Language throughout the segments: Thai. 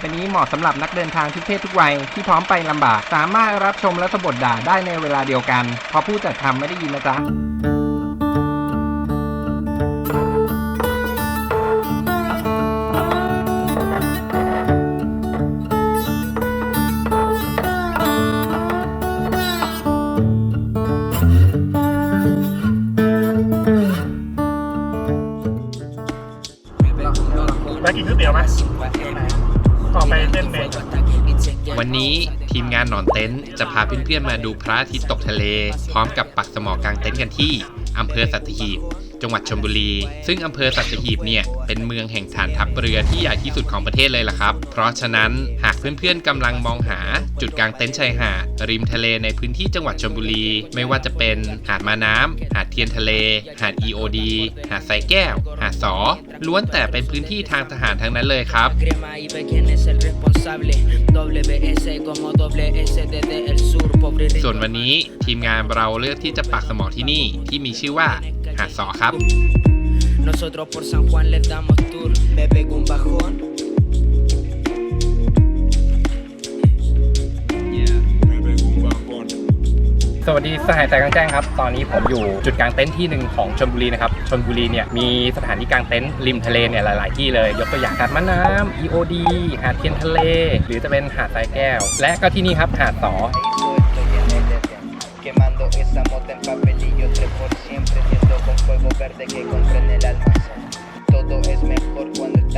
อไปนี้เหมาะสำหรับนักเดินทางทุกเพศทุกวัยที่พร้อมไปลำบาก สามารถรับชมและสะบดด่าได้ในเวลาเดียวกัน เพราะผู้จัดทำไม่ได้ยินนะจ๊ะ นนี้ทีมงานหนอนเต็นท์จะพาเพื่อนๆมาดูพระอาทิตย์ตกทะเล พร้อมกับปักสมอกลางเต็นท์กันที่อำเภอสัตหีบ จังหวัดชลบุรี ซึ่งอำเภอสัตหีบเนี่ยเป็นเมืองแห่งฐานทัพเรือที่ใหญ่ที่สุดของประเทศเลยล่ะครับ เพราะฉะนั้นหากเพื่อนๆกำลังมองหาจุดกลางเต็นท์ชายหาดริมทะเลในพื้นที่จังหวัดชลบุรี ไม่ว่าจะเป็นหาดมาน้ำหาดเทียนทะเล หาด EOD หาดไซแก้ว หาดสอ ล้วนแต่เป็นพื้นที่ทางทหารทั้งนั้นเลยครับ ส่วนวันนี้ทีมงานเราเลือกที่จะปักสมอที่นี่ที่มีชื่อว่า หาดสอครับ Nosotros por San Juan les damos tour. Me pego un bajón. สวัสดีสหายใจกลางแจ้งครับ ตอนนี้ผมอยู่จุดกลางเต็นท์ที่หนึ่งของชลบุรีนะครับชลบุรีเนี่ยมีสถานที่กลางเต็นท์ริมทะเลเนี่ยหลาย ๆ ที่เลย ยกตัวอย่างหาดมะน้ำ EOD หาดเทียนทะเล หรือจะเป็นหาดทรายแก้ว และก็ที่นี่ครับหาดสอ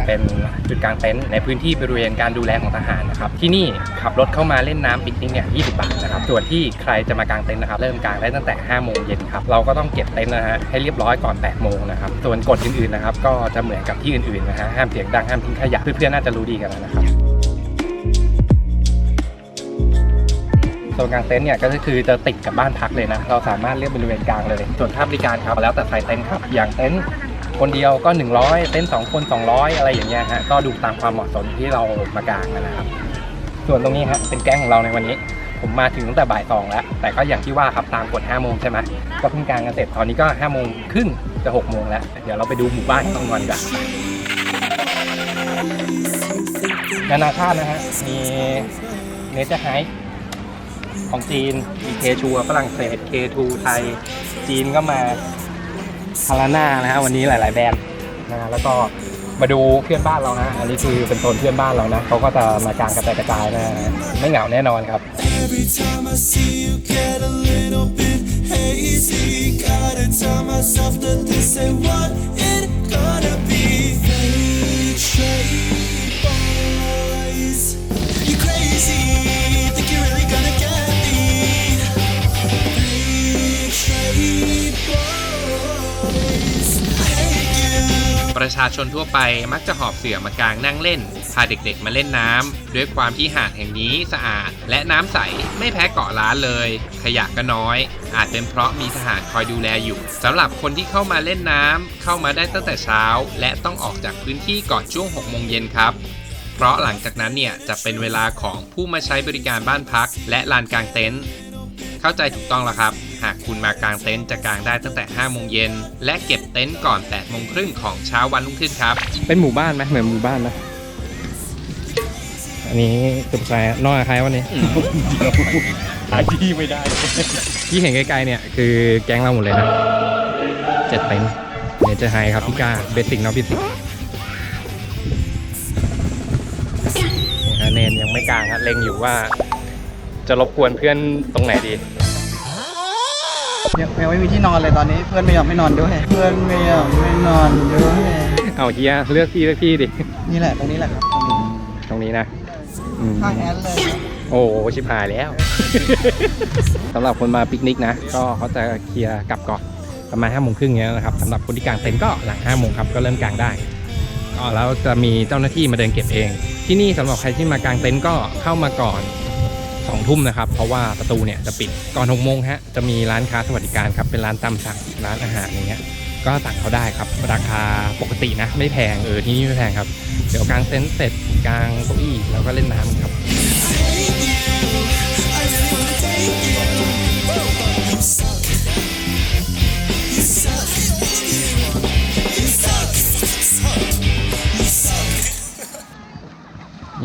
เป็นจุดกลางเต็นท์ในพื้นที่บริเวณการดูแลของทหารนะครับ ที่นี่ขับรถเข้ามาเล่นน้ำปิกนิกเนี่ย20 บาทนะครับ ส่วนที่ใครจะมากางเต็นท์นะครับ เริ่มกางได้ตั้งแต่ 5 โมงเย็นครับ เราก็ต้องเก็บเต็นท์นะฮะให้เรียบร้อยก่อน 8 โมงนะครับ ส่วนกฎอื่นๆนะครับ ก็จะเหมือนกับที่อื่นๆนะฮะ ห้ามเสียงดัง ห้ามทิ้งขยะ เพื่อนๆน่าจะรู้ดีกันแล้วนะครับ นกลางเต็นท์เนี่ยก็คือจะติดกับบ้านพักเลยนะ เราสามารถเลือกบริเวณกลางเลย ส่วนค่าบริการครับแล้วแต่ไซส์เต็นท์ครับ อย่างเต็นท์คนเดียวก็ 100 เต็นท์สองคน 200 อะไรอย่างเงี้ยฮะ ก็ดูตามความเหมาะสมที่เรามากางนะครับ ส่วนตรงนี้ฮะเป็นแก๊งของเราในวันนี้ ผมมาถึงตั้งแต่บ่ายสองแล้ว แต่ก็อย่างที่ว่าครับตามกฎ5โมงใช่ไหมก็เพิ่งกางกันเสร็จตอนนี้ก็5โมงครึ่งจะ6โมงแล้ว เดี๋ยวเราไปดูหมู่บ้านของนอนกันนานาชาตินะฮะมีเนเจอร์ไฮ ของจีนมีเคชัวฝรั่งเศส K2 ไทย จีนก็มาคาราน่านะฮะวันนี้หลาย ๆ แบรนด์นะแล้วก็มาดูเพื่อนบ้านเรานะ อันนี้คือเป็นโซนเพื่อนบ้านเรานะเขาก็จะมากางกระจายกระจายนะฮะไม่เหงาแน่นอนครับ ประชาชนทั่วไปมักจะหอบเสื่อมากางนั่งเล่น พาเด็กๆมาเล่นน้ำด้วยความที่หาดแห่งนี้สะอาด และน้ำใสไม่แพ้เกาะล้านเลย ขยะก็น้อย อาจเป็นเพราะมีทหารคอยดูแลอยู่สำหรับคนที่เข้ามาเล่นน้ำเข้ามาได้ตั้งแต่เช้า และต้องออกจากพื้นที่ก่อนช่วง6โมงเย็นครับเพราะหลังจากนั้นเนี่ยจะเป็นเวลาของผู้มาใช้บริการบ้านพัก และลานกลางเต็นท์เข้าใจถูกต้องแล้วครับ หากคุณมากางเต็นท์จะกางได้ตั้งแต่ 5 โมงเย็น และเก็บเต็นท์ก่อน 8 โมงครึ่งของเช้าวันรุ่งขึ้นครับ เป็นหมู่บ้านไหมเหมือนหมู่บ้านไหมอันนี้สุดใจนอกจากใครวันนี้ หาที่ไม่ได้ ที่เห็นไกลๆเนี่ยคือแก๊งเราหมดเลยนะเจ็ดเต็นท์เนเจอร์ไฮครับพี่ก้าเบสิกเนาะพี่สิกเนนยังไม่กลางครับเล็งอยู่ว่าจะรบกวนเพื่อนตรงไหนดี ยังยังไม่มีที่นอนเลยตอนนี้ เพื่อนไม่ยอมให้นอนด้วย เพื่อนไม่ยอมให้นอนด้วยเอาเฮียเลือกที่เลือกที่ดิ นี่แหละตรงนี้แหละครับตรงนี้ตรงนี้นะอืมข้างแอนเลยโอ้โหชิบหายแล้ว สำหรับคนมาปิกนิกนะ ก็เขาจะเคลียร์กลับก่อนประมาณห้าโมงครึ่งเนี้ยนะครับสำหรับคนที่กางเต็นท์ก็หลังห้าโมงครับก็เริ่มกางได้ ก็แล้วจะมีเจ้าหน้าที่มาเดินเก็บเอง ที่นี่สำหรับใครที่มากางเต็นท์ก็เข้ามาก่อน สองทุ่มนะครับ เพราะว่าประตูเนี่ยจะปิดก่อนหกโมงฮะจะมีร้านค้าสวัสดิการครับเป็นร้านตามสั่งร้านอาหารอย่างเงี้ยก็สั่งเขาได้ครับ ราคาปกตินะ ไม่แพงเออที่นี่ไม่แพงครับ เดี๋ยวกางเต็นท์เสร็จกางเก้าอี้แล้วก็เล่นน้ำครับ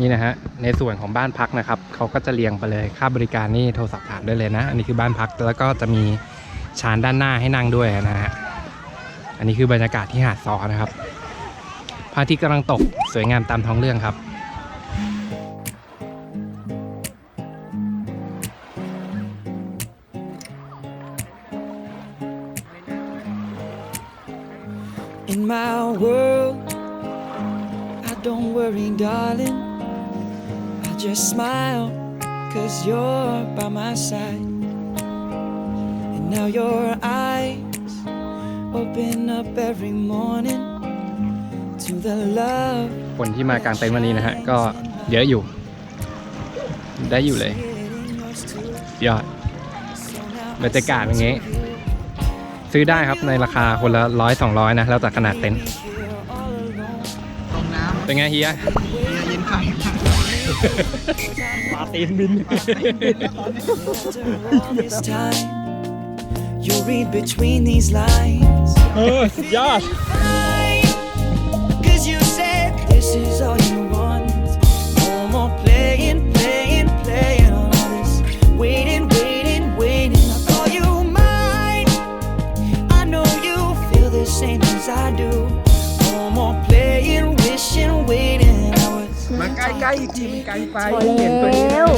นี่นะฮะในส่วนของบ้านพักนะครับเขาก็จะเรียงไปเลยค่าบริการนี่โทรศัพท์ถามได้เลยนะ อันนี้คือบ้านพักแล้วก็จะมีชานด้านหน้าให้นั่งด้วยนะฮะอันนี้คือบรรยากาศที่หาดซอนะครับพระอาทิตย์กำลังตกสวยงามตามท้องเรื่องครับ In my world, I don't worry, darling. I just smile, cause you're by my side. And now your eyes open up every morning to the love. คนที่มากางเต็นท์วันนี้นะฮะ ก็เยอะอยู่ ได้อยู่เลย ยอดบรรยากาศอย่างงี้ ซื้อได้ครับในราคาคนละร้อยสองร้อยนะ แล้วแต่ขนาดเต็นท์ตรงน้เป็นไงเฮียำเฮียยินไข่ ปลาตีนบิน After all this time, you read between these lines. เออ สุดยอด Cause you said this is all you ใกล้ๆทีมไกลไปแล้ว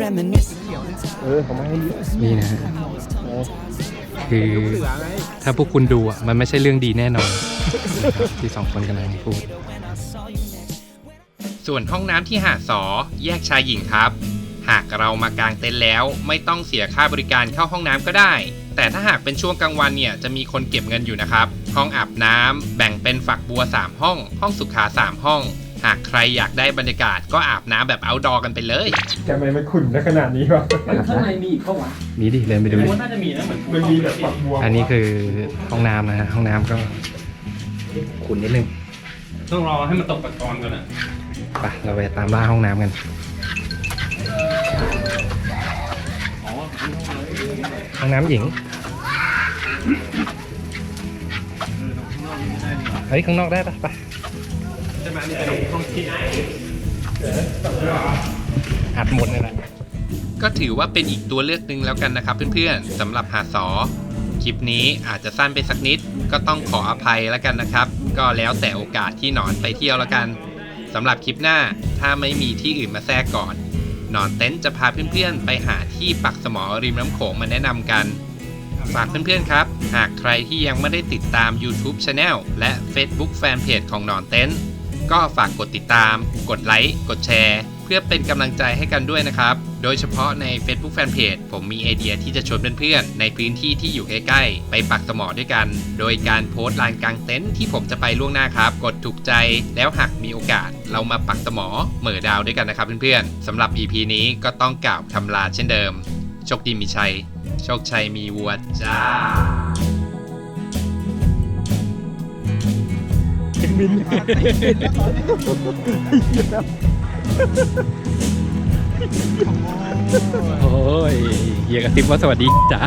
reminiscing. นี่นะฮะคือถ้าพวกคุณดูอะ มันไม่ใช่เรื่องดีแน่นอน ที่สองคนกำลังพูดส่วนห้องน้ำที่หาดสอแยกชายหญิงครับ หากเรามากางเต็นท์แล้วไม่ต้องเสียค่าบริการเข้าห้องน้ำก็ได้ แต่ถ้าหากเป็นช่วงกลางวันเนี่ยจะมีคนเก็บเงินอยู่นะครับ ห้องอาบน้ำแบ่งเป็นฝักบัว 3 ห้อง ห้องสุขา 3 ห้อง หากใครอยากได้บรรยากาศก็อาบน้ำแบบ outdoor กันไปเลย ทำไมมันขุ่นขนาดนี้วะ ข้างในมีอีกเข้าวะมีดิเดินไปดูดิน่าจะมีนะเหมือนมันมีแบบฝักบัวอันนี้คือห้องน้ำนะฮะห้องน้ำก็ขุ่นนิดนึงต้องรอให้มันตกตะกอนก่อนอะไปเราไปตามล่าห้องน้ำกัน ห้องน้ำหญิงเฮ้ยข้างนอกได้ปะไปใช่ไหมนี่เป็นห้องที่อัดหมดเลยแหละก็ถือว่าเป็นอีกตัวเลือกหนึ่งแล้วกันนะครับเพื่อนๆสำหรับหาสอคลิปนี้อาจจะสั้นไปสักนิด ก็ต้องขออภัยแล้วกันนะครับ ก็แล้วแต่โอกาสที่หนอนไปเที่ยวแล้วกันสำหรับคลิปหน้าถ้าไม่มีที่อื่นมาแทรกก่อน หนอนเต็นท์จะพาเพื่อนๆ ไปหาที่ปักสมอริมน้ำโขงมาแนะนำกัน ฝากเพื่อนๆครับ หากใครที่ยังไม่ได้ติดตาม YouTube Channel และ Facebook Fanpage ของหนอนเต็นท์ก็ฝากกดติดตาม กดไลค์ กดแชร์เพื่อเป็นกำลังใจให้กันด้วยนะครับ โดยเฉพาะใน Facebook Fanpage ผมมีไอเดียที่จะชวนเพื่อนๆในพื้นที่ที่อยู่ใกล้ๆ ไปปักสมอด้วยกัน โดยการโพสต์ลานกลางเต็นท์ที่ผมจะไปล่วงหน้าครับ กดถูกใจแล้วหากมีโอกาส เรามาปักสมอเหม่อดาวด้วยกันนะครับเพื่อนๆสำหรับ EP นี้ก็ต้องกล่าวคำลาเช่นเดิมโชคดีมีชัยโชคชัยมีวัวจ้า โอ้ยเฮียกระซิบว่าสวัสดีจ้า